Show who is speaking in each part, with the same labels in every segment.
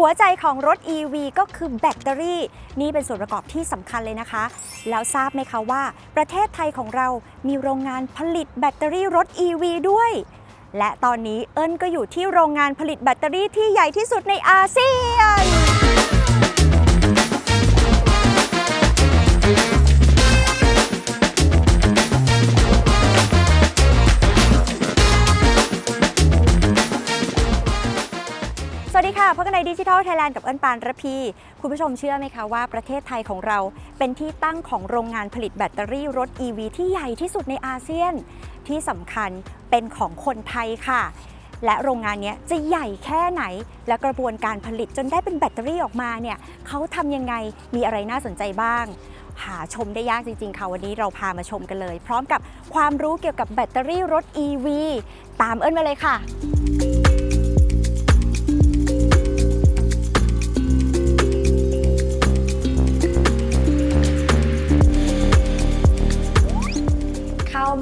Speaker 1: หัวใจของรถ EV ก็คือแบตเตอรี่ นี่เป็นส่วนประกอบที่สำคัญเลยนะคะ แล้วทราบไหมคะว่า ประเทศไทยของเรามีโรงงานผลิตแบตเตอรี่รถ EV ด้วย และตอนนี้เอิญก็อยู่ที่โรงงานผลิตแบตเตอรี่ที่ใหญ่ที่สุดในอาเซียน ค่ะพบกันในดิจิทัลไทยแลนด์กับเอิญปานระพี คุณผู้ชมเชื่อไหมคะว่าประเทศไทยของเราเป็นที่ตั้งของโรงงานผลิตแบตเตอรี่รถ EV ที่ใหญ่ที่สุดในอาเซียน ที่สำคัญเป็นของคนไทยค่ะ และโรงงานนี้จะใหญ่แค่ไหน และกระบวนการผลิตจนได้เป็นแบตเตอรี่ออกมาเนี่ยเขาทำยังไงมีอะไรน่าสนใจบ้างหาชมได้ยากจริงๆ ค่ะ วันนี้เราพามาชมกันเลย พร้อมกับความรู้เกี่ยวกับแบตเตอรี่รถ EV ตามเอิญมาเลยค่ะ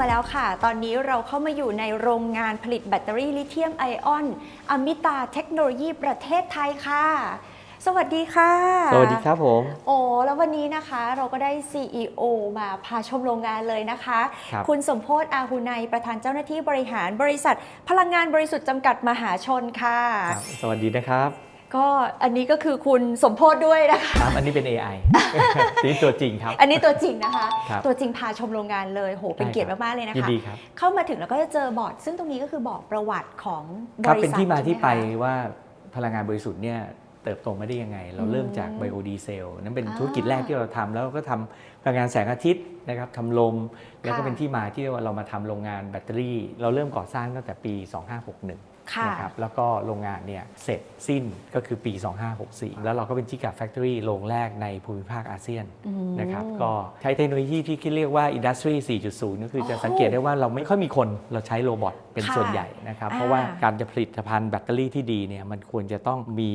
Speaker 1: มาแล้วค่ะ ตอนนี้เราเข้ามาอยู่ในโรงงานผลิตแบตเตอรี่ลิเธียมไอออน อมิตาเทคโนโลยีประเทศไทยค่ะ สวัสดีค่ะ
Speaker 2: สวัสดีครับผม
Speaker 1: โอ้แล้ววันนี้นะคะเราก็ได้ CEO มาพาชมโรงงานเลยนะคะ
Speaker 2: ครับ
Speaker 1: คุณสมโพศอาหุไนยประธานเจ้าหน้าที่บริหารบริษัท พลังงานบริสุทธิ์จำกัดมหาชนค่ะ
Speaker 2: ครับสวัสดีนะครับ
Speaker 1: ก็อันนี้ก็คือคุณสมโพศด้วยนะคะ
Speaker 2: ครับอันนี้เป็น AI นี่ตัวจริงครับ
Speaker 1: อันนี้ตัวจริงนะคะ
Speaker 2: ครับ
Speaker 1: ตัวจริงพาชมโรงงานเลยโหเป็น
Speaker 2: ได้
Speaker 1: เกียรติ
Speaker 2: ครับ
Speaker 1: มาก ๆ เลยนะ
Speaker 2: ยิน
Speaker 1: คะ
Speaker 2: ดีครับ
Speaker 1: เข้ามาถึงแล้วก็จะเจอบอร์ดซึ่งตรงนี้ก็คือบอกประวัติของบ
Speaker 2: ครับ
Speaker 1: ริ
Speaker 2: เป็น
Speaker 1: ษัท
Speaker 2: ที่มาที่ไป
Speaker 1: ใช่หคะ
Speaker 2: ว่าพลังงานบริสุทธิ์เนี่ยเติบโตมาได้ยังไง เราเริ่มจาก
Speaker 1: อืม
Speaker 2: ไบโอดีเซลนั่นเป็น
Speaker 1: อ่า
Speaker 2: ธุรกิจแรกที่เราทำแล้วก็ทำพลังงานแสงอาทิตย์นะครับทำลม แล้วก็
Speaker 1: ค่ะ
Speaker 2: เป็นที่มาที่เรามาทำโรงงานแบตเตอรี่ เราเริ่มก่อสร้างตั้งแต่ปี 2561
Speaker 1: ค่ะ
Speaker 2: นะครับแล้วก็โรงงานเนี่ยเสร็จสิ้นก็คือปี 2564 แล้วเราก็เป็นจิกาแฟคทอรี่โรงแรกในภูมิภาคอาเซียน
Speaker 1: อืม
Speaker 2: นะครับก็ใช้เทคโนโลยีที่เรียกว่า Industry 4.0 ก็คือจะ
Speaker 1: โอ้
Speaker 2: สังเกตได้ว่าเราไม่ค่อยมีคนเราใช้โรบอทเป็น
Speaker 1: ค่ะ
Speaker 2: ส่วนใหญ่นะครับ
Speaker 1: อ่า
Speaker 2: เพราะว่า การจะผลิตภัณฑ์แบตเตอรี่ที่ดีเนี่ยมันควรจะต้องมี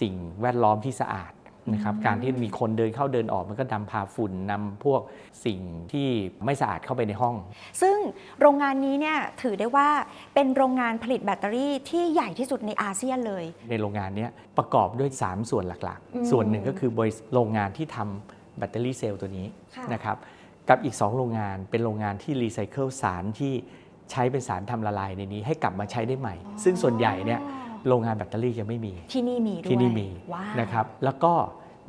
Speaker 2: สิ่งแวดล้อมที่สะอาด นะครับการที่มีคนเดินเข้าเดินออกมันก็นำพาฝุ่นนำพวกสิ่งที่ไม่สะอาดเข้าไปในห้อง
Speaker 1: ซึ่งโรงงานนี้เนี่ยถือได้ว่าเป็นโรงงานผลิตแบตเตอรี่ที่ใหญ่ที่สุดในอาเซียนเลย
Speaker 2: ในโรงงานเนี้ยประกอบด้วย 3 ส่วนหลัก
Speaker 1: อืม
Speaker 2: ๆส่วนหนึ่งก็คือบริษัทโรงงานที่ทำแบตเตอรี่เซลล์ตัวนี้
Speaker 1: ค่ะ
Speaker 2: นะครับกับอีก 2 โรงงานเป็นโรงงานที่รีไซเคิลสารที่ใช้เป็นสารทำละลายในนี้ให้กลับมาใช้ได้ใหม่ ซึ่งส่วนใหญ่เนี่ย โรงงานแบตเตอรี่จะไม่มี
Speaker 1: ที่นี่มีด้วย
Speaker 2: ที่นี่มี
Speaker 1: ว้าว
Speaker 2: นะครับ แล้วก็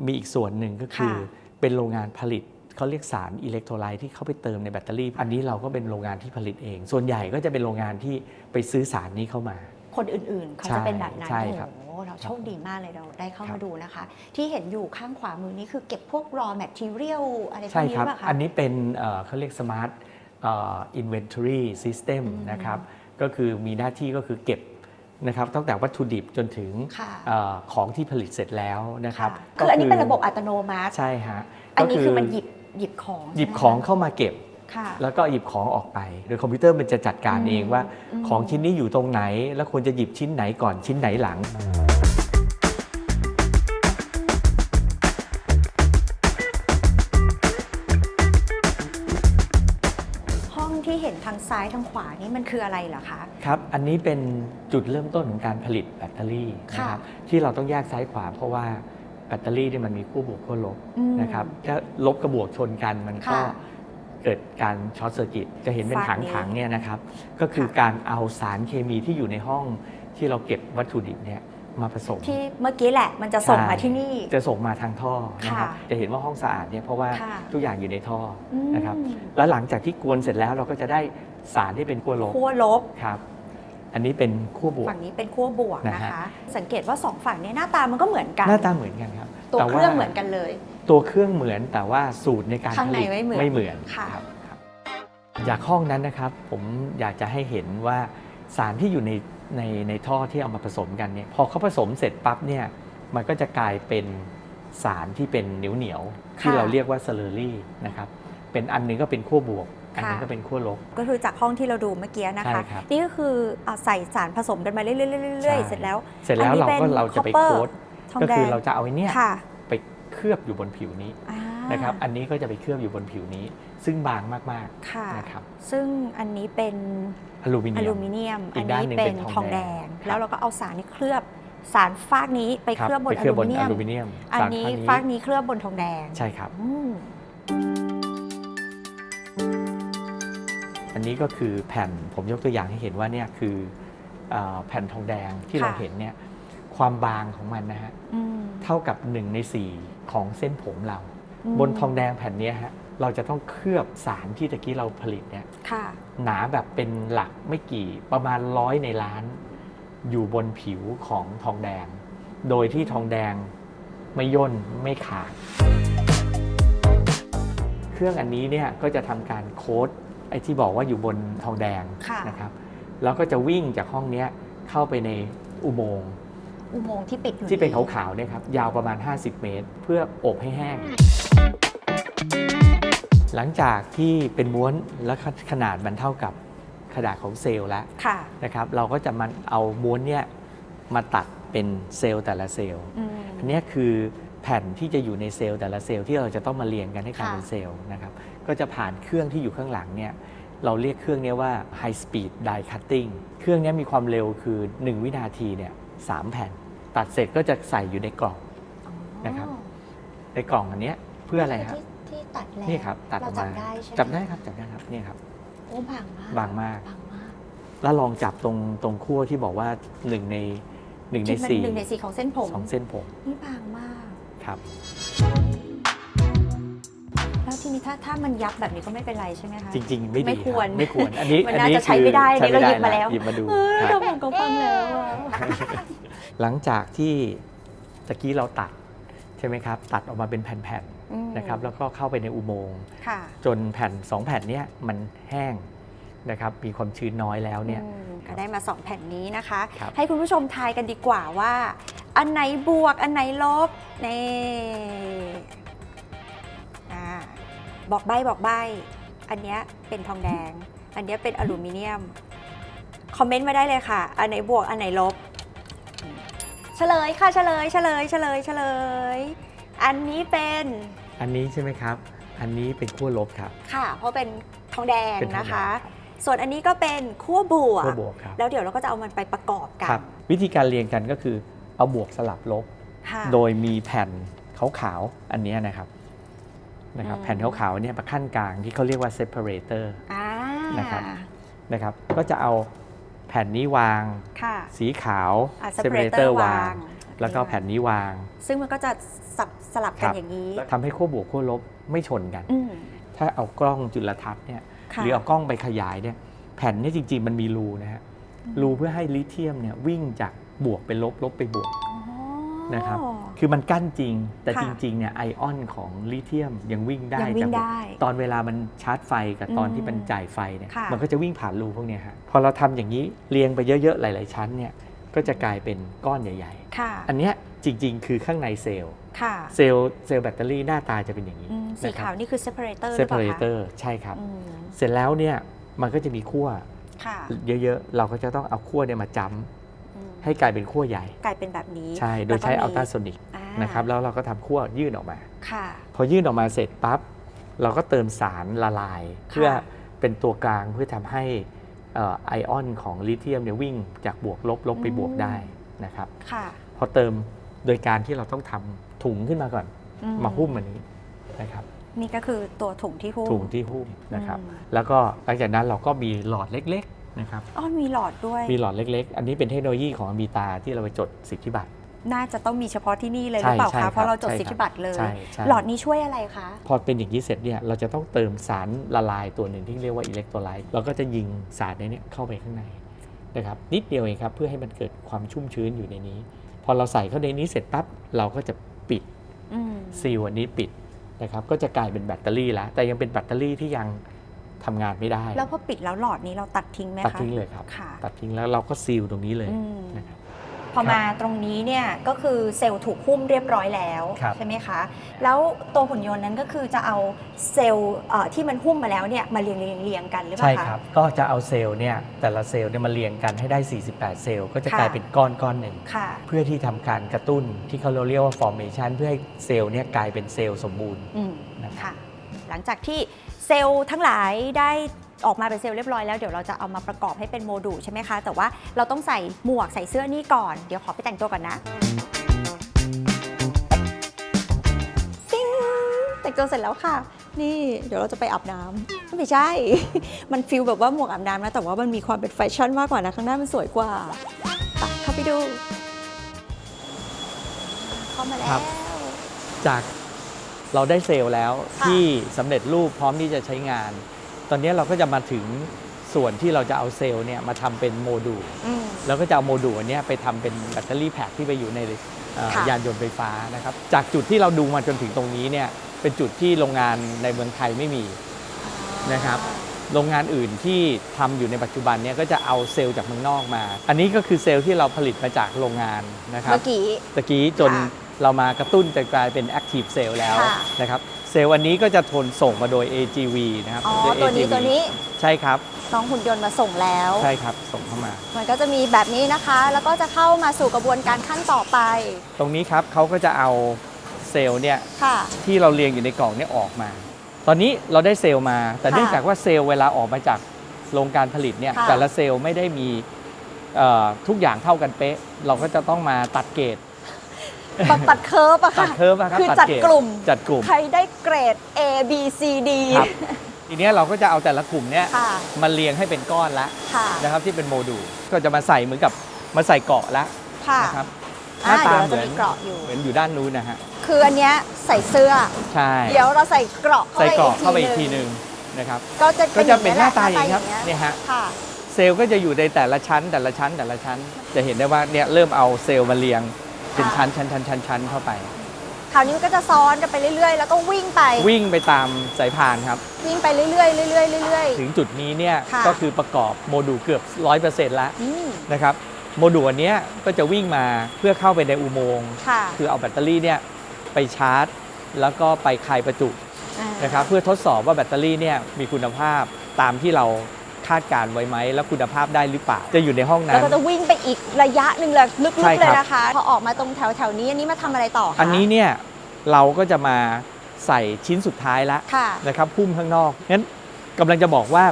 Speaker 2: มีอีกส่วนหนึ่งก็คือ
Speaker 1: ค่ะ
Speaker 2: เป็นโรงงานผลิตเขาเรียกสารอิเล็กโทรไลต์ที่เข้าไปเติมในแบตเตอรี่ อันนี้เราก็เป็นโรงงานที่ผลิตเอง ส่วนใหญ่ก็จะเป็นโรงงานที่ไปซื้อสารนี้เข้ามา
Speaker 1: คนอื่นๆ เขา
Speaker 2: ใช่
Speaker 1: จะเป็นแบบนั้น
Speaker 2: ใช่ครับ
Speaker 1: โอ้โหเราโชคดีมากเลยเราได้เข้า
Speaker 2: ครั
Speaker 1: มา
Speaker 2: บ
Speaker 1: ดูนะคะ ที่เห็นอยู่ข้างขวามือนี้คือเก็บพวก raw material อะไรพว
Speaker 2: ใช่
Speaker 1: กนี้ห
Speaker 2: ค
Speaker 1: รื
Speaker 2: รั
Speaker 1: อบเปล่าคะ
Speaker 2: อันนี้เป็นเอ่อเขาเรียก smart เอ่อ inventory system
Speaker 1: อืม
Speaker 2: นะครับ ก็คือมีหน้าที่ก็คือเก็บ นะครับตั้งแต่วัตถุดิบจนถึง
Speaker 1: ค่ะ
Speaker 2: เอ่อของที่ผลิตเสร็จแล้วนะครับ
Speaker 1: ค่ะคืออันนี้เป็นระบบอัตโนมัติ
Speaker 2: ใช่ฮะ
Speaker 1: อันนี้
Speaker 2: ก็
Speaker 1: คือมันหยิบหยิบของ
Speaker 2: หยิบ
Speaker 1: ใช่ไม
Speaker 2: ของเข้ามาเก็บ
Speaker 1: ค่ะ
Speaker 2: แล้วก็หยิบของออกไป โดยคอมพิวเตอร์มันจะจัดการ
Speaker 1: อืม
Speaker 2: เองว่า
Speaker 1: อืม
Speaker 2: ของชิ้นนี้อยู่ตรงไหน แล้วควรจะหยิบชิ้นไหนก่อนชิ้นไหนหลั
Speaker 1: ง ซ้ายทางขวานี่มันคืออะไรเหรอคะ
Speaker 2: ครับ อันนี้เป็นจุดเริ่มต้นของการผลิตแบตเตอรี่นะครับที่เราต้องแยกซ้ายขวาเพราะว่าแบตเตอรี่เนี่ยมันมีขั้วบวกขั้วลบ
Speaker 1: อืม
Speaker 2: นะครับถ้าลบกับบวกชนกันมันก็
Speaker 1: ค่ะ
Speaker 2: เกิดการช็อตเซอร์กิตจะเห็นเป็น
Speaker 1: ฟั
Speaker 2: ถั
Speaker 1: ง
Speaker 2: ง
Speaker 1: นี้
Speaker 2: ถังๆเนี่ยนะครับ ก็คือ
Speaker 1: ค่ะ
Speaker 2: การเอาสารเคมีที่อยู่ในห้องที่เราเก็บวัตถุดิบเนี่ย มาผสม
Speaker 1: ที่เมื่อกี้แหละมันจะส่งมา
Speaker 2: ใช่
Speaker 1: ที่นี่
Speaker 2: จะส่งมาทางท่อนะครับ
Speaker 1: ค่ะ
Speaker 2: จะเห็นว่าห้องสะอาดเนี่ยเพราะว่า
Speaker 1: ค่ะ
Speaker 2: ทุกอย่างอยู่ในท่ออ
Speaker 1: ม
Speaker 2: นะครับแล้วหลังจากที่กวนเสร็จแล้วเราก็จะได้สารที่เป็นขั้วลบ
Speaker 1: ขั้วลบ
Speaker 2: ครับอันนี้เป็นขั้วบวก
Speaker 1: ฝั่งนี้เป็นขั้วบวกนะ
Speaker 2: นะคะฮะ
Speaker 1: สังเกตว่าสองฝั่งเนี้หน้าตามันก็เหมือนกัน
Speaker 2: หน้าตาเหมือนกันครับ
Speaker 1: ตัว
Speaker 2: แต่
Speaker 1: เค
Speaker 2: ว่า
Speaker 1: รื่องเหมือนกันเลย
Speaker 2: ตัวเครื่องเหมือนแต่ว่าสูตรในการ
Speaker 1: ข้าง
Speaker 2: ผ
Speaker 1: ใน
Speaker 2: ลิต
Speaker 1: ไม่เหมือน
Speaker 2: ไม่เหมือน
Speaker 1: ค่ะ
Speaker 2: รับครับจากห้องนั้นนะครับผมอยากจะให้เห็นว่าสารที่อยู่ใน ในในท่อที่เอามาผสมกันเนี่ยพอเขาผสมเสร็จปั๊บเนี่ยมันก็จะกลายเป็นสารที่เป็นเหนียวเหนียวๆที่เราเรียกว่าเซเลอรี่นะครับเป็นอันหนึงก็เป็นขั้วบวก อันหนึงก็เป็นขั้วลบ
Speaker 1: ก็คือจากห้องที่เราดูเมื่อกี้นะ
Speaker 2: ใช่
Speaker 1: คะ
Speaker 2: ครับ
Speaker 1: นี่ก็คือเอาใส่สารผสมกันมาเรื่อยๆเรื่อยๆ
Speaker 2: ใช่
Speaker 1: เสร็จแล้ว
Speaker 2: เสร็จแล้ว
Speaker 1: อันนี้
Speaker 2: เราก็
Speaker 1: เป็น
Speaker 2: เราจะไป
Speaker 1: copper
Speaker 2: โค้ด
Speaker 1: ทอง
Speaker 2: ก็
Speaker 1: แด
Speaker 2: คืองเราจะเอาไอ้เนี่ย
Speaker 1: ค่ะ
Speaker 2: ไปเคลือบอยู่บนผิวนี้
Speaker 1: อ่า
Speaker 2: นะครับ อันนี้ก็จะไปเคลือบอยู่บนผิวนี้ ซึ่งบางมาก
Speaker 1: ค่ะ
Speaker 2: ๆนะครับ
Speaker 1: ซึ่งอันนี้เป็น
Speaker 2: อลูมิเนี
Speaker 1: อย
Speaker 2: ม
Speaker 1: ลูมิเนียม
Speaker 2: อี
Speaker 1: อัน
Speaker 2: กด้าน
Speaker 1: นี้
Speaker 2: หนึ่ง
Speaker 1: เป็
Speaker 2: เป็นน
Speaker 1: ท
Speaker 2: ท
Speaker 1: อ
Speaker 2: องง
Speaker 1: แด
Speaker 2: แด
Speaker 1: ง
Speaker 2: ง
Speaker 1: แล้วเราก็เอาสารนี้เคลือบสารฟากนี้ไป
Speaker 2: ครั
Speaker 1: เคลือบบน
Speaker 2: ไป
Speaker 1: อ
Speaker 2: เคลือบ
Speaker 1: ลู
Speaker 2: บน
Speaker 1: มิเนีย
Speaker 2: อ
Speaker 1: ม
Speaker 2: ลูมิเนียม
Speaker 1: อัน
Speaker 2: สาร
Speaker 1: นี้
Speaker 2: คั
Speaker 1: ฟากนี้เคลือบบนทองแดง
Speaker 2: ใช่ครับ
Speaker 1: อืม
Speaker 2: อันนี้ก็คือแผ่นผมยกตัวอย่างให้เห็นว่าเนี่ยคือเอ่อแผ่นทองแดงที่เราเห็นเนี่ยความบางของมันนะฮะ
Speaker 1: อืม
Speaker 2: เท่ากับ1ใน4ของเส้นผมเรา
Speaker 1: ม
Speaker 2: บนทองแดงแผ่นเนี้ยฮะเราจะต้องเคลือบสารที่ตะกี้เราผลิตเนี่ย
Speaker 1: ค่ะ
Speaker 2: หนาแบบเป็นหลักไม่กี่ประมาณร้อยในล้าน อยู่บนผิวของทองแดง โดยที่ทองแดงไม่ย่นไม่ขาด เครื่องอันนี้เนี่ยก็จะทำการโค้ดไอ้ที่บอกว่าอยู่บนทองแดง
Speaker 1: ค่ะ
Speaker 2: นะครับ แล้วก็จะวิ่งจากห้องเนี้ยเข้าไปในอุโมงค์
Speaker 1: อุโมงค์ที่ปิดอยู่
Speaker 2: ที่เป็นขาวๆเนี่ยครับยาวประมาณ 50 เมตร เพื่ออบให้แห้ง หลังจากที่เป็นม้วนและขนาดมันเท่ากับขนาดของเซลล์แล้ว
Speaker 1: ค่ะ
Speaker 2: นะครับ เราก็จะมันเอาม้วนเนี่ยมาตัดเป็นเซลล์แต่ละเซลล์
Speaker 1: อืม
Speaker 2: อันเนี้ยคือแผ่นที่จะอยู่ในเซลล์แต่ละเซลล์ที่เราจะต้องมาเรียงกันให้กลาย
Speaker 1: ค่ะ
Speaker 2: เป็นเซลล์นะครับ ก็จะผ่านเครื่องที่อยู่ข้างหลังเนี่ยเราเรียกเครื่องเนี้ยว่า High Speed Die Cutting เครื่องเนี้ยมีความเร็วคือ 1 วินาทีเนี่ยสามแผ่น ตัดเสร็จก็จะใส่อยู่ในกล่องนะครับ ในกล่องอันเนี้ยเพื่ออะไรครับ
Speaker 1: ที่ที่ ตัดแล้ว
Speaker 2: นี่ครับตัดอ
Speaker 1: เรา
Speaker 2: อก
Speaker 1: จั
Speaker 2: มา
Speaker 1: บได้ใช่ไหม
Speaker 2: จับได้ครับจับได้ครับนี่ครับ
Speaker 1: โอ้บางมาก
Speaker 2: บางมาก
Speaker 1: บางมาก
Speaker 2: แล้วลองจับตรงตรงขั้วที่บอกว่า1ใน1ใน
Speaker 1: ที่มัน
Speaker 2: 4
Speaker 1: หนึ่งในสี่ของเส้นผม
Speaker 2: สองเส้นผม
Speaker 1: นี่บางมาก
Speaker 2: ครับ
Speaker 1: แล้วทีนี้ถ้าถ้ามันยับแบบนี้ก็ไม่เป็นไรใช่ไหมคะ
Speaker 2: จริง ๆ ไม่
Speaker 1: ไม่
Speaker 2: ดี
Speaker 1: ควร
Speaker 2: บไม่ควรอันนี้
Speaker 1: มัน
Speaker 2: อัน
Speaker 1: น่า
Speaker 2: นี้
Speaker 1: จะใช้ไม่ได้
Speaker 2: คือ
Speaker 1: นี่เรา
Speaker 2: ใช้
Speaker 1: หยิบมาแล้ว
Speaker 2: หยิบมาดู
Speaker 1: เออ
Speaker 2: ครับ
Speaker 1: เดี๋ยวผมก็ฟังแล้วอะ
Speaker 2: หลังจากที่ตะกี้เราตัดใช่ไหมครับ ตัดออกมาเป็นแผ่น
Speaker 1: อืม
Speaker 2: ๆ นะครับแล้วก็เข้าไปในอุโมงค์
Speaker 1: ค่ะ
Speaker 2: จนแผ่น 2 แผ่นเนี้ยมันแห้งนะครับมีความชื้นน้อยแล้วเนี่ย
Speaker 1: อืมก็ได้มาสองแผ่นนี้นะคะ
Speaker 2: ครับ
Speaker 1: ให้คุณผู้ชมทายกันดีกว่าว่า อันไหนบวกอันไหนลบนี่อ่าบอกใบบอกใบ อันเนี้ยเป็นทองแดง อันเนี้ยเป็นอลูมิเนียม คอมเมนต์มาได้เลยค่ะ อันไหนบวกอันไหนลบ เฉลยค่ะเฉลยเฉลยเฉลยเฉลย อันนี้เป็น
Speaker 2: อันนี้ใช่ไหมครับ อันนี้เป็นขั้วลบครับ
Speaker 1: ค่ะ เพราะเป็นทองแดง
Speaker 2: เป็นทองแดง
Speaker 1: นะคะ ส่วนอันนี้ก็เป็นขั้วบวก
Speaker 2: ขั้วบวกครับ
Speaker 1: แล้วเดี๋ยวเราก็จะเอามันไปประกอบกั
Speaker 2: คนรับ วิธีการเรียงกันก็คือเอาบวกสลับลบ
Speaker 1: ค่ะ
Speaker 2: โดยมีแผ่นขาวๆอันเนี้ยนะครับนะครับ
Speaker 1: อืม
Speaker 2: แผ่นขาวๆเนี่ยมาขั้นกลางที่เขาเรียกว่า separator
Speaker 1: อ่า
Speaker 2: นะครับ นะครับก็จะเอาแผ่นนี้วาง
Speaker 1: ค่ะ
Speaker 2: สีขาว
Speaker 1: อะ
Speaker 2: separator วาง
Speaker 1: ง
Speaker 2: แล้วก็แผ่นนี้วาง
Speaker 1: ซึ่งมันก็จะสับสลับ
Speaker 2: ค
Speaker 1: กัน
Speaker 2: รับ
Speaker 1: อย่างนี้
Speaker 2: ทำให้ขั้วบวกขั้วลบไม่ชนกัน
Speaker 1: อืม
Speaker 2: ถ้าเอากล้องจุลทรรศน์เนี่ย
Speaker 1: ค่ะ
Speaker 2: หรือเอากล้องไปขยายเนี่ยแผ่นเนี้จริงๆมันมีรูนะฮะรูเพื่อให้ลิเธียมเนี่ยวิ่งจากบวกไปลบลบไปบวก
Speaker 1: อ๋อ
Speaker 2: นะครับคือมันกั้นจริงแต่
Speaker 1: ค่ะ
Speaker 2: จริงๆเนี่ยไอออนของลิเธียมยังวิ่งได้
Speaker 1: ยังวิ่
Speaker 2: จาก
Speaker 1: ง
Speaker 2: บวก
Speaker 1: ได้
Speaker 2: ตอนเวลามันชาร์จไฟกับตอน
Speaker 1: อืม
Speaker 2: ที่มันจ่ายไฟเนี่ย
Speaker 1: ค่ะ
Speaker 2: มันก็จะวิ่งผ่านรูพวกเนี้ยฮะพอเราทำอย่างนี้เรียงไปเยอะๆหลาย ๆ ชั้นเนี่ย ก็จะกลายเป็นก้อนใหญ่
Speaker 1: ค่ะ
Speaker 2: ๆอันเนี้ยจริง ๆ คือข้างในเซลล์
Speaker 1: ค่ะ
Speaker 2: เซลล์เซลล์แบตเตอรี่หน้าตาจะเป็นอย่างนี้
Speaker 1: อืมสี
Speaker 2: นะค
Speaker 1: ขา
Speaker 2: รั
Speaker 1: ว
Speaker 2: บ
Speaker 1: นี่คือ separator ห
Speaker 2: เซ
Speaker 1: รือ
Speaker 2: ป
Speaker 1: เป
Speaker 2: เปอ
Speaker 1: ล่า
Speaker 2: เร
Speaker 1: คะ
Speaker 2: เตอร์ใช่ครับ
Speaker 1: อืม
Speaker 2: เสร็จแล้วเนี่ยมันก็จะมีขั้ว
Speaker 1: ค่ะ
Speaker 2: เยอะๆ เราก็จะต้องเอาขั้วเนี่ยมาจ
Speaker 1: อืมำ
Speaker 2: ให้กลายเป็นขั้วใหญ่
Speaker 1: กลายเป็นแบบนี้
Speaker 2: ใช่ โดยใช้
Speaker 1: แล้
Speaker 2: อั
Speaker 1: ว
Speaker 2: ล
Speaker 1: ก็
Speaker 2: ตรา
Speaker 1: มี
Speaker 2: โซนิก
Speaker 1: อ่า
Speaker 2: นะครับ แล้วเราก็ทำขั้วยื่นออกมา
Speaker 1: ค่ะ
Speaker 2: พอยื่นออกมาเสร็จปั๊บ เราก็เติมสารละลาย เพื่อเป็นตัวกลางเพื่อทำให้เอ่อ ไอออนของลิเธียมเนี่ยวิ่งจากบวกลบลบไปบวกได้นะครับ
Speaker 1: ค่ะ
Speaker 2: พอเติมโดยการที่เราต้องทำถุงขึ้นมาก่อน
Speaker 1: อื
Speaker 2: มาหุ้มอันนี้นะครับ
Speaker 1: นี่ก็คือตัวถุงที่หุ้ม
Speaker 2: ถุงที่หุ้มนะครับ
Speaker 1: อืม
Speaker 2: แล้วก็หลังจากนั้นเราก็มีหลอดเล็ก ๆ นะครับ
Speaker 1: อ๋อมีหลอดด้วย
Speaker 2: มีหลอดเล็ก ๆ อันนี้เป็นเทคโนโลยีของอเมริกาที่เราไปจดสิทธิบัตร
Speaker 1: น่าจะต้องมีเฉพาะที่นี่เลยห
Speaker 2: ใช่
Speaker 1: รือเปล่า
Speaker 2: ใช่ครั
Speaker 1: คะ
Speaker 2: บ
Speaker 1: เพราะเราจด
Speaker 2: ใช่
Speaker 1: สิทธิบัตรเลย
Speaker 2: ใช่ใช่
Speaker 1: หลอดนี้ช่วยอะไรคะ
Speaker 2: พอเป็นอย่างนี้เสร็จเนี่ยเราจะต้องเติมสารละลายตัวหนึ่งที่เรียกว่าอิเล็กโทรไลต์เราก็จะยิงสารในเนี้เข้าไปข้างในนะครับนิดเดียวเองครับเพื่อให้มันเกิดความชุ่มชื้นอยู่ในนี้ พอเราใส่เข้าในนี้เสร็จปั๊บเราก็จะปิด
Speaker 1: อืม
Speaker 2: ซีลอันนี้ปิดนะครับก็จะกลายเป็นแบตเตอรี่แล้วแต่ยังเป็นแบตเตอรี่ที่ยังทำงานไม่ได้
Speaker 1: แล้วพอปิดแล้วหลอดนี้เราตัดทิ้งไหมคะ
Speaker 2: ตัดทิ้งเลยครับ
Speaker 1: ค่ะ
Speaker 2: ตัดทิ้งแล้วเราก็ซีลตรงนี้เลย
Speaker 1: อืม
Speaker 2: นะครับ
Speaker 1: พ อมาตรงนี้เนี่ยก็คือเซลล์ถูกหุ้มเรียบร้อยแล้ว
Speaker 2: ครับ
Speaker 1: ใช่ไหมคะ แล้วตัวหุ่นยนต์นั้นก็คือจะเอาเซลล์เอ่อที่มันหุ้มมาแล้วเนี่ยมาเรียงเรียงเรียงกันหรือเป
Speaker 2: ใช่
Speaker 1: ล่าคะ
Speaker 2: ครับ ก็จะเอาเซลล์เนี่ยแต่ละเซลล์เนี่ยมาเรียงกันให้ได้ 48 เซลล์ก็จะ
Speaker 1: ค่ะ
Speaker 2: กลายเป็นก้อนก้อนหนึ่ง
Speaker 1: ค่ะ
Speaker 2: เพื่อที่ทำการกระตุ้นที่เขาเรียกว่า formation เพื่อให้เซลล์เนี่ยกลายเป็นเซลล์สมบูรณ์
Speaker 1: อืม
Speaker 2: นะครับ
Speaker 1: ค่ะหลังจากที่เซลล์ทั้งหลายได้ ออกมาเป็นเซลล์เรียบร้อยแล้วเดี๋ยวเราจะเอามาประกอบให้เป็นโมดูลใช่ไหมคะ แต่ว่าเราต้องใส่หมวกใส่เสื้อนี่ก่อน เดี๋ยวขอไปแต่งตัวก่อนนะติ้งแต่งตัวเสร็จแล้วค่ะ นี่เดี๋ยวเราจะไปอาบน้ำไม่ใช่ มันฟิลแบบว่าหมวกอาบน้ำนะแต่ว่ามันมีความเป็นแฟชั่นมากกว่านะข้างหน้ามันสวยกว่าไปเข้าไปดู เข้ามาแล้
Speaker 2: ครั
Speaker 1: ว
Speaker 2: บจากเราได้เซลล์แล้วที่สำเร็จรูปพร้อมที่จะใช้งาน ตอนนี้เราก็จะมาถึงส่วนที่เราจะเอาเซลล์เนี่ยมาทำเป็นโมดูล
Speaker 1: อืม
Speaker 2: แล้วก็จะเอาโมดูลอันเนี้ยไปทำเป็นแบตเตอรี่แพ็คที่ไปอยู่ในเอ่อ
Speaker 1: ค่ะ
Speaker 2: ยานยนต์ไฟฟ้านะครับ จากจุดที่เราดูมาจนถึงตรงนี้เนี่ยเป็นจุดที่โรงงานในเมืองไทยไม่มี นะครับ โรงงานอื่นที่ทำอยู่ในปัจจุบันเนี่ยก็จะเอาเซลล์จากเมืองนอกมา อันนี้ก็คือเซลล์ที่เราผลิตมาจากโรงงานนะครับ
Speaker 1: เมื่อกี้
Speaker 2: ตะกี้จน
Speaker 1: ค่ะ
Speaker 2: เรามากระตุ้นจะกลายเป็น Active Cell แล้ว
Speaker 1: ค่ะ
Speaker 2: นะครับเซ ลล์อันนี้ก็จะทนส่งมาโดย AGV นะครับ
Speaker 1: อ๋อ
Speaker 2: โดย
Speaker 1: ตัวนี้
Speaker 2: AGV
Speaker 1: ตัวนี้
Speaker 2: ใช่ครับ
Speaker 1: น้องหุ่นยนต์มาส่งแล้ว
Speaker 2: ใช่ครับ ส่งเข้ามา
Speaker 1: มันก็จะมีแบบนี้นะคะ แล้วก็จะเข้ามาสู่กระบวนการขั้นต่อไป
Speaker 2: ตรงนี้ครับเขาก็จะเอาเซลล์เนี่ย
Speaker 1: ค่ะ
Speaker 2: ที่เราเรียงอยู่ในกล่องเนี่ยออกมา ตอนนี้เราได้เซลล์มา แต่
Speaker 1: ค่ะ
Speaker 2: เนื่องจากว่าเซลล์เวลาออกมาจากโรงการผลิตเนี่ย
Speaker 1: ค่ะ
Speaker 2: แต่ละเซลล์ไม่ได้มีเอ่อทุกอย่างเท่ากันเป๊ะ เราก็จะต้องมาตัดเกรด
Speaker 1: แบบตัดเคิร์ฟอะ
Speaker 2: ตั
Speaker 1: ค่ะ
Speaker 2: ดเคิร์ฟอะครับ
Speaker 1: คือ
Speaker 2: ตัด
Speaker 1: จัด
Speaker 2: เร
Speaker 1: กลุ่ม
Speaker 2: จัดกลุ่ม
Speaker 1: ใครได้เกรด A B C D
Speaker 2: ครับ ทีเนี้ยเราก็จะเอาแต่ละกลุ่มเนี่ย
Speaker 1: ค่ะ
Speaker 2: มาเรียงให้เป็นก้อนละ
Speaker 1: ค่ะ
Speaker 2: นะครับที่เป็นโมดูลก็จะมาใส่เหมือนกับมาใส่เกราะละ
Speaker 1: ค่ะ
Speaker 2: นะครับห
Speaker 1: อ่า
Speaker 2: น้าตา
Speaker 1: เดี๋ยวเรา
Speaker 2: เห
Speaker 1: จะ
Speaker 2: มือน
Speaker 1: มีเกราะอยู่
Speaker 2: เหมือนอยู่ด้านนู้นนะฮะ
Speaker 1: คืออันเนี้ยใส่เสื้อ
Speaker 2: ใช่
Speaker 1: เดี๋ยวเราใส่เกราะเข้า
Speaker 2: ใส่
Speaker 1: ไป
Speaker 2: เกราะ
Speaker 1: อีก
Speaker 2: เข้าไปอีก
Speaker 1: ที
Speaker 2: ที
Speaker 1: ห
Speaker 2: ห
Speaker 1: นึ่
Speaker 2: นึ่
Speaker 1: ง
Speaker 2: งนะครับ
Speaker 1: ก็จะ
Speaker 2: ก็จะเป็นหน้าตา
Speaker 1: อ
Speaker 2: อย่าง
Speaker 1: ย่าง
Speaker 2: นี้ครับ
Speaker 1: นี้
Speaker 2: เนี่ยฮะ
Speaker 1: ค่ะ
Speaker 2: เซลล์ก็จะอยู่ในแต่ละชั้นแต่ละชั้นแต่ละชั้น จะเห็นได้ว่าเนี่ยเริ่มเอาเซลล์มาเรียง เป็น
Speaker 1: ค่ะ
Speaker 2: ชั้นชั้นชั้นชั้นชั้นเข้าไป
Speaker 1: คราวนี้มันก็จะซ้อนกันไปเรื่อยๆ แล้วก็วิ่งไป
Speaker 2: วิ่งไปตามสายพานครับ
Speaker 1: วิ่งไปเรื่อยๆเรื่อยๆเรื่อย
Speaker 2: ถึงจุดนี้เนี่ย
Speaker 1: ค่ะ
Speaker 2: ก็คือประกอบโมดูลเกือบ 100%แล้ว
Speaker 1: ๆอืม
Speaker 2: นะครับ โมดูลอันเนี้ยก็จะวิ่งมาเพื่อเข้าไปในอุโมงค์
Speaker 1: ค่ะ
Speaker 2: คือเอาแบตเตอรี่เนี่ยไปชาร์จ แล้วก็ไปคลายประจุ
Speaker 1: อ่า
Speaker 2: นะครับเพื่อทดสอบว่าแบตเตอรี่เนี่ยมีคุณภาพตามที่เรา คาดการณ์ไว้ไหม แล้วคุณภาพได้หรือเปล่า จะอยู่ในห้อง
Speaker 1: แล้ว
Speaker 2: นั้น
Speaker 1: ก็จะวิ่งไปอีกระยะหนึ่งเลยลึก
Speaker 2: ใช่
Speaker 1: ๆ
Speaker 2: ครับ
Speaker 1: เลยนะคะ พอออกมาตรงแถวแถวๆนี้อันนี้มาทำอะไรต่อคะ
Speaker 2: อันนี้เนี่ยเราก็จะมาใส่ชิ้นสุดท้ายแล้ว
Speaker 1: ค่ะ
Speaker 2: นะครับพุ่มข้างนอกงั้นกำลังจะบอกว่า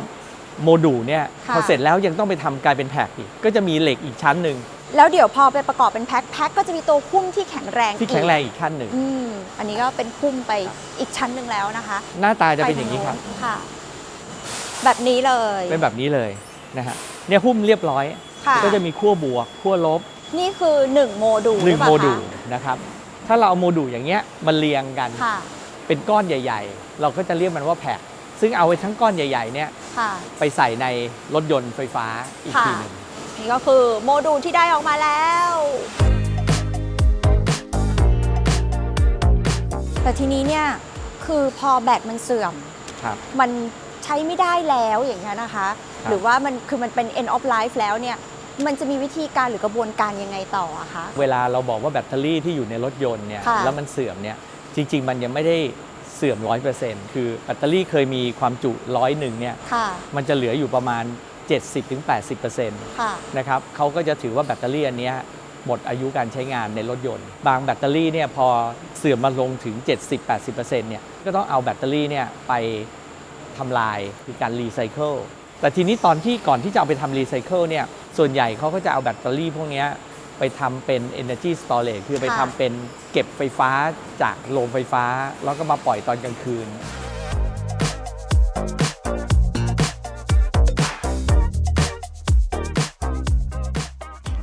Speaker 2: โมดูลเนี่ย
Speaker 1: ค่ะ
Speaker 2: พอเสร็จแล้วยังต้องไปทำกลายเป็นแพ็กอีก ก็จะมีเหล็กอีกชั้นหนึ่ง
Speaker 1: แล้วเดี๋ยวพอไปประกอบเป็นแพ็คแพ็คก็จะมีตัวพุ่มที่แข็งแรง
Speaker 2: ที่แข็งแรงอีกขั้นหนึ่ง
Speaker 1: อืมอันนี้ก็เป็นพุ่มไปอีกชั้นหนึ่งแล้วนะคะ
Speaker 2: หน้าตาจะเป็นอย่างนี้ครับ
Speaker 1: ไปทโค่ะ แบบนี้เลย
Speaker 2: เป็นแบบนี้เลยนะฮะเนี่ยหุ้มเรียบร้อย
Speaker 1: ค่ะ
Speaker 2: ก็จะมีขั้วบวกขั้วลบ
Speaker 1: นี่คือ 1 โมดูล
Speaker 2: หนึ่ง
Speaker 1: รือเป
Speaker 2: โม
Speaker 1: ล่า
Speaker 2: ดูล
Speaker 1: คะ
Speaker 2: นะครับถ้าเราเอาโมดูลอย่างเงี้ยมาเรียงกัน
Speaker 1: ค่ะ
Speaker 2: เป็นก้อนใหญ่ ๆ เราก็จะเรียกมันว่าแพ็คซึ่งเอาไว้ทั้งก้อนใหญ่ ๆ เนี่ย
Speaker 1: ค่ะ
Speaker 2: ไปใส่ในรถยนต์ไฟฟ้าอีก
Speaker 1: ค่ะ
Speaker 2: ทีหนึ่ง
Speaker 1: นี่ก็คือโมดูลที่ได้ออกมาแล้ว แต่ทีนี้เนี่ยคือพอแบตมันเสื่อม
Speaker 2: ครับ
Speaker 1: มัน ใช้ไม่ได้แล้วอย่างเงี้ยนะคะ
Speaker 2: ครับ
Speaker 1: หรือว่ามันคือมันเป็น end of life แล้วเนี่ยมันจะมีวิธีการหรือกระบวนการยังไงต่ออะคะ
Speaker 2: เวลาเราบอกว่าแบตเตอรี่ที่อยู่ในรถยนต์เนี่ย
Speaker 1: ค่ะ
Speaker 2: แล้วมันเสื่อมเนี่ยจริง ๆ มันยังไม่ได้เสื่อม 100%คือแบตเตอรี่เคยมีความจุร้อยหนึ่งเนี่ย
Speaker 1: ค่ะ
Speaker 2: มันจะเหลืออยู่ประมาณ 70-80%
Speaker 1: ค่ะ
Speaker 2: นะครับเขาก็จะถือว่าแบตเตอรี่อันเนี้ยหมดอายุการใช้งานในรถยนต์ บางแบตเตอรี่เนี่ยพอเสื่อมมาลงถึง 70-80%เนี่ยก็ต้องเอาแบตเตอรี่เนี่ยไป ทำลายคือการรีไซเคิลแต่ทีนี้ตอนที่ก่อนที่จะเอาไปทำรีไซเคิลเนี่ยส่วนใหญ่เขาก็จะเอาแบตเตอรี่พวกนี้ไปทำเป็น Energy Storage คือไปทำเป็นเก็บไฟฟ้าจากโรงไฟฟ้า แล้วก็มาปล่อยตอนกลางคืน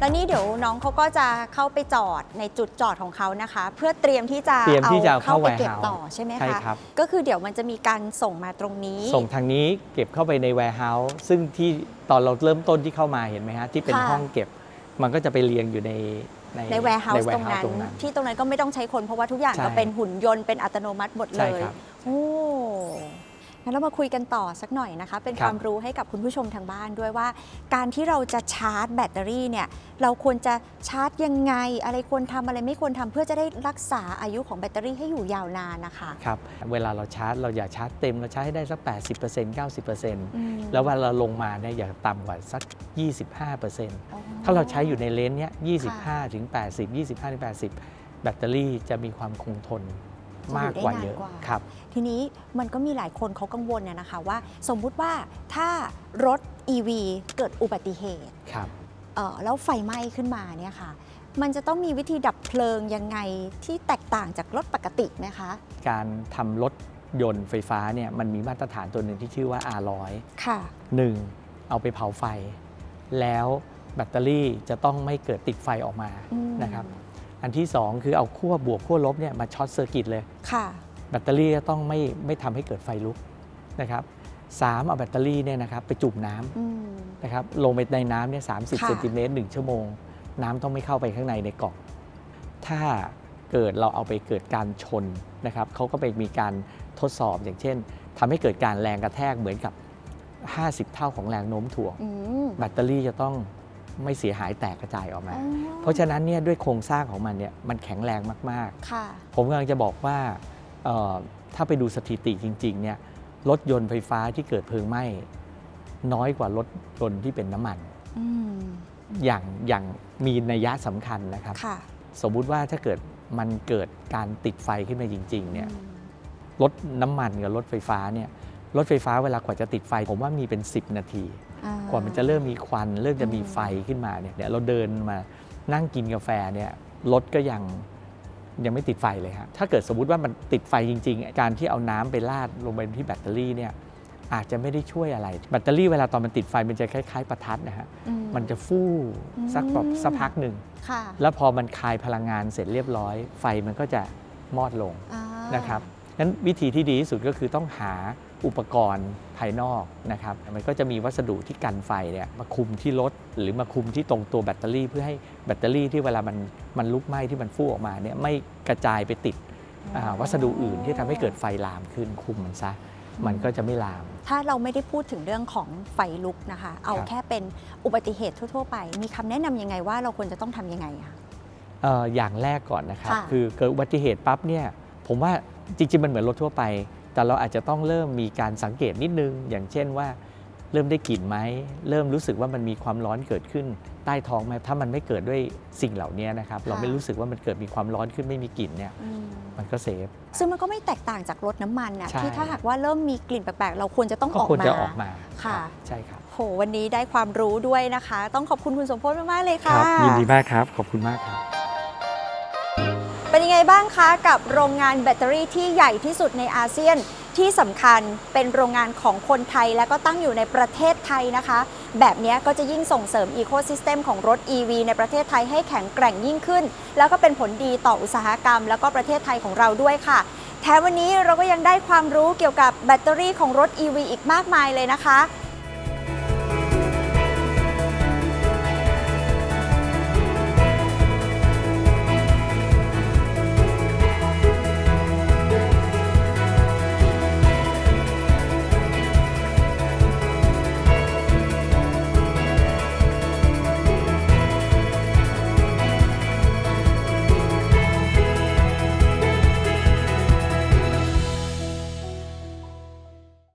Speaker 1: แล้วนี่เดี๋ยวน้องเขาก็จะเข้าไปจอดในจุดจอดของเขานะคะ เพื่อเตรียมที่จะ
Speaker 2: เตรียมที่จะเอาเข้า
Speaker 1: ไปเก็บ
Speaker 2: warehouse
Speaker 1: ต่อใช่ไหม
Speaker 2: ใช่
Speaker 1: คะ
Speaker 2: ครับ
Speaker 1: ก็คือเดี๋ยวมันจะมีการส่งมาตรงนี้
Speaker 2: ส่งทางนี้เก็บเข้าไปใน warehouse ซึ่งที่ตอนเราเริ่มต้นที่เข้ามาเห็นไหมฮะ ที่เป็น
Speaker 1: ค่ะ
Speaker 2: ห้องเก็บ มันก็จะไปเรียงอยู่ใน
Speaker 1: ใน warehouse
Speaker 2: ใน
Speaker 1: ตรงนั้น
Speaker 2: ตรงนั้น
Speaker 1: ที่ตรงนั้นก็ไม่ต้องใช้คนเพราะว่าทุกอย่าง
Speaker 2: ใช่
Speaker 1: ก็เป็นหุ่นยนต์เป็นอัตโนมัติหมดเล
Speaker 2: ใช่
Speaker 1: ย
Speaker 2: ครับ
Speaker 1: โอ้ งั้นเรามาคุยกันต่อสักหน่อยนะคะ เป็น
Speaker 2: ค
Speaker 1: ครับวามรู้ให้กับคุณผู้ชมทางบ้านด้วยว่า การที่เราจะชาร์จแบตเตอรี่เนี่ยเราควรจะชาร์จยังไง อะไรควรทำอะไรไม่ควรทำเพื่อจะได้รักษาอายุของแบตเตอรี่ให้อยู่ยาวนานนะคะ
Speaker 2: ครับเวลาเราชาร์จเราอย่าชาร์จเต็มเราชาร์จให้ได้สัก 80% 90%
Speaker 1: อืม
Speaker 2: แล้วเวลาเราลงมาเนี่ยอย่าต่ำกว่าสัก 25%
Speaker 1: อ๋อ
Speaker 2: ถ้าเราใช้อยู่ในเลนส์เนี้ย25ถึง80 25ถึง80 แบตเตอรี่จะมีความคงทน
Speaker 1: จะอยู่
Speaker 2: มากกว่า
Speaker 1: ได้นาน
Speaker 2: เยอะ
Speaker 1: กว่า
Speaker 2: ครับ
Speaker 1: ทีนี้มันก็มีหลายคนเขากังวลนะนะคะว่า สมมุติว่าถ้ารถ EV เกิดอุบัติเหตุ
Speaker 2: ครับ
Speaker 1: เอ่อแล้วไฟไหม้ขึ้นมาเนี่ยค่ะ มันจะต้องมีวิธีดับเพลิงยังไงที่แตกต่างจากรถปกติไหมคะ
Speaker 2: การทำรถยนต์ไฟฟ้าเนี่ยมันมีมาตรฐานตัวหนึ่งที่ชื่อว่า R100
Speaker 1: ค่ะ
Speaker 2: หนึ่งเอาไปเผาไฟ แล้วแบตเตอรี่จะต้องไม่เกิดติดไฟออกมา
Speaker 1: อืม
Speaker 2: นะครับ อันที่ 2 คือเอาขั้วบวกขั้วลบเนี่ยมาช็อตเซอร์กิตเลย
Speaker 1: ค่ะ
Speaker 2: แบตเตอรี่จะต้องไม่ไม่ทำให้เกิดไฟลุกนะครับสามเอาแบตเตอรี่เนี่ยนะครับไปจุ่มน้ำ
Speaker 1: อืม
Speaker 2: นะครับลงไปในน้ำเนี่ยสา
Speaker 1: ค่ะ
Speaker 2: เซนติเมตรหนึ่งชั่วโมง น้ำต้องไม่เข้าไปข้างในในกล่อง ถ้าเกิดเราเอาไปเกิดการชนนะครับเขาก็ไปมีการทดสอบอย่างเช่นทำให้เกิดการแรงกระแทกเหมือนกับ 50 เท่าของแรงโน้มถ่วง
Speaker 1: อืม
Speaker 2: แบตเตอรี่จะต้อง ไม่เสียหายแตกกระจายออกมา
Speaker 1: อ๋อ
Speaker 2: เพราะฉะนั้นเนี่ยด้วยโครงสร้างของมันเนี่ยมันแข็งแรงมาก
Speaker 1: ค่ะ
Speaker 2: ๆผมกำลังจะบอกว่าเอ่อถ้าไปดูสถิติจริงๆเนี่ยรถยนต์ไฟฟ้าที่เกิดเพลิงไหม้น้อยกว่ารถยนต์ที่เป็นน้ำมัน
Speaker 1: อืม
Speaker 2: อย่างอย่างมีนัยยะสำคัญนะครับ
Speaker 1: ค่ะ
Speaker 2: สมมุติว่าถ้าเกิดมันเกิดการติดไฟขึ้นมาจริง ๆ เนี่ย
Speaker 1: อืม
Speaker 2: รถน้ำมันกับรถไฟฟ้าเนี่ยรถไฟฟ้าเวลากว่าจะติดไฟ ผมว่ามีเป็น 10 นาที
Speaker 1: อ่
Speaker 2: กว่ามันจะเริ่มมีควัน เริ่มจะมี
Speaker 1: อืม
Speaker 2: ไฟขึ้นมาเนี่ยเดี๋ยวเราเดินมานั่งกินกาแฟเนี่ยรถก็ยังยังไม่ติดไฟเลยครับถ้าเกิดสมมุติว่ามันติดไฟจริง ๆ การที่เอาน้ำไปราดลงไปที่แบตเตอรี่เนี่ยอาจจะไม่ได้ช่วยอะไร แบตเตอรี่เวลาตอนมันติดไฟมันจะคล้ายๆ ประทัดนะฮะ
Speaker 1: อื
Speaker 2: มันจะฟู่สักแบบ
Speaker 1: อืม
Speaker 2: สักพักหนึ่ง
Speaker 1: ค่ะ
Speaker 2: แล้วพอมันคายพลังงานเสร็จเรียบร้อย ไฟมันก็จะมอดลง
Speaker 1: อ่า
Speaker 2: นะครับงั้นวิธีที่ดีที่สุดก็คือต้องหา อุปกรณ์ภายนอกนะครับ มันก็จะมีวัสดุที่กันไฟเนี่ยมาคุมที่รถหรือมาคุมที่ตรงตัวแบตเตอรี่ เพื่อให้แบตเตอรี่ที่เวลามันมันลุกไหม้ที่มันฟู่ออกมาเนี่ยไม่กระจายไปติดอ่าวัสดุอื่นที่ทำให้เกิดไฟลามขึ้นคุมมันซะมันก็จะไม่ลาม
Speaker 1: ถ้าเราไม่ได้พูดถึงเรื่องของไฟลุกนะคะ เอา
Speaker 2: ครับ
Speaker 1: แค่เป็นอุบัติเหตุทั่ว ๆ ไป มีคำแนะนำยังไงว่าเราควรจะต้องทำยังไงอะ
Speaker 2: เอ่ออย่างแรกก่อนนะครับ
Speaker 1: ค่ะ
Speaker 2: คือเกิดอุบัติเหตุปั๊บเนี่ยผมว่าจริงๆมันเหมือนรถทั่วไป แต่เราอาจจะต้องเริ่มมีการสังเกตนิดนึง อย่างเช่นว่า เริ่มได้กลิ่นไหมเริ่มรู้สึกว่ามันมีความร้อนเกิดขึ้น ใต้ท้องไหมถ้ามันไม่เกิดด้วยสิ่งเหล่านี้นะครับ เราไม่รู้สึกว่ามันเกิดมีความร้อนขึ้นไม่มีกลิ่นเนี่ย
Speaker 1: อืม
Speaker 2: มันก็เซฟ
Speaker 1: ซึ่งมันก็ไม่แตกต่างจากรถน้ำมันนะ
Speaker 2: ใช่
Speaker 1: ที่ถ้าหากว่าเริ่มมีกลิ่นแปลกๆ เราควรจะต้อง
Speaker 2: ก็
Speaker 1: ออก
Speaker 2: ควร
Speaker 1: มา
Speaker 2: จะออกมา
Speaker 1: ค่ะ
Speaker 2: รับใช่ครับ
Speaker 1: โหวันนี้ได้ความรู้ด้วยนะคะ ต้องขอบคุณคุณสมพศมากๆเลย
Speaker 2: ค
Speaker 1: ค่ะ
Speaker 2: รัยินดีมากครับ ขอบคุณมากครับ
Speaker 1: เป็นยังไงบ้างคะกับโรงงานแบตเตอรี่ที่ใหญ่ที่สุดในอาเซียนที่สำคัญเป็นโรงงานของคนไทยและก็ตั้งอยู่ในประเทศไทยนะคะ แบบนี้ก็จะยิ่งส่งเสริมอีโค y ิสเต็มของรถ EV ในประเทศไทยให้แข็งแกร่งยิ่งขึ้น แล้วก็เป็นผลดีต่ออุตสาหกรรม แล้วก็ประเทศไทยของเราด้วยค่ะ แถมวันนี้เราก็ยังได้ความรู้เกี่ยวกับแบตเตอรี่ของรถ EV อีกมากมายเลยนะคะ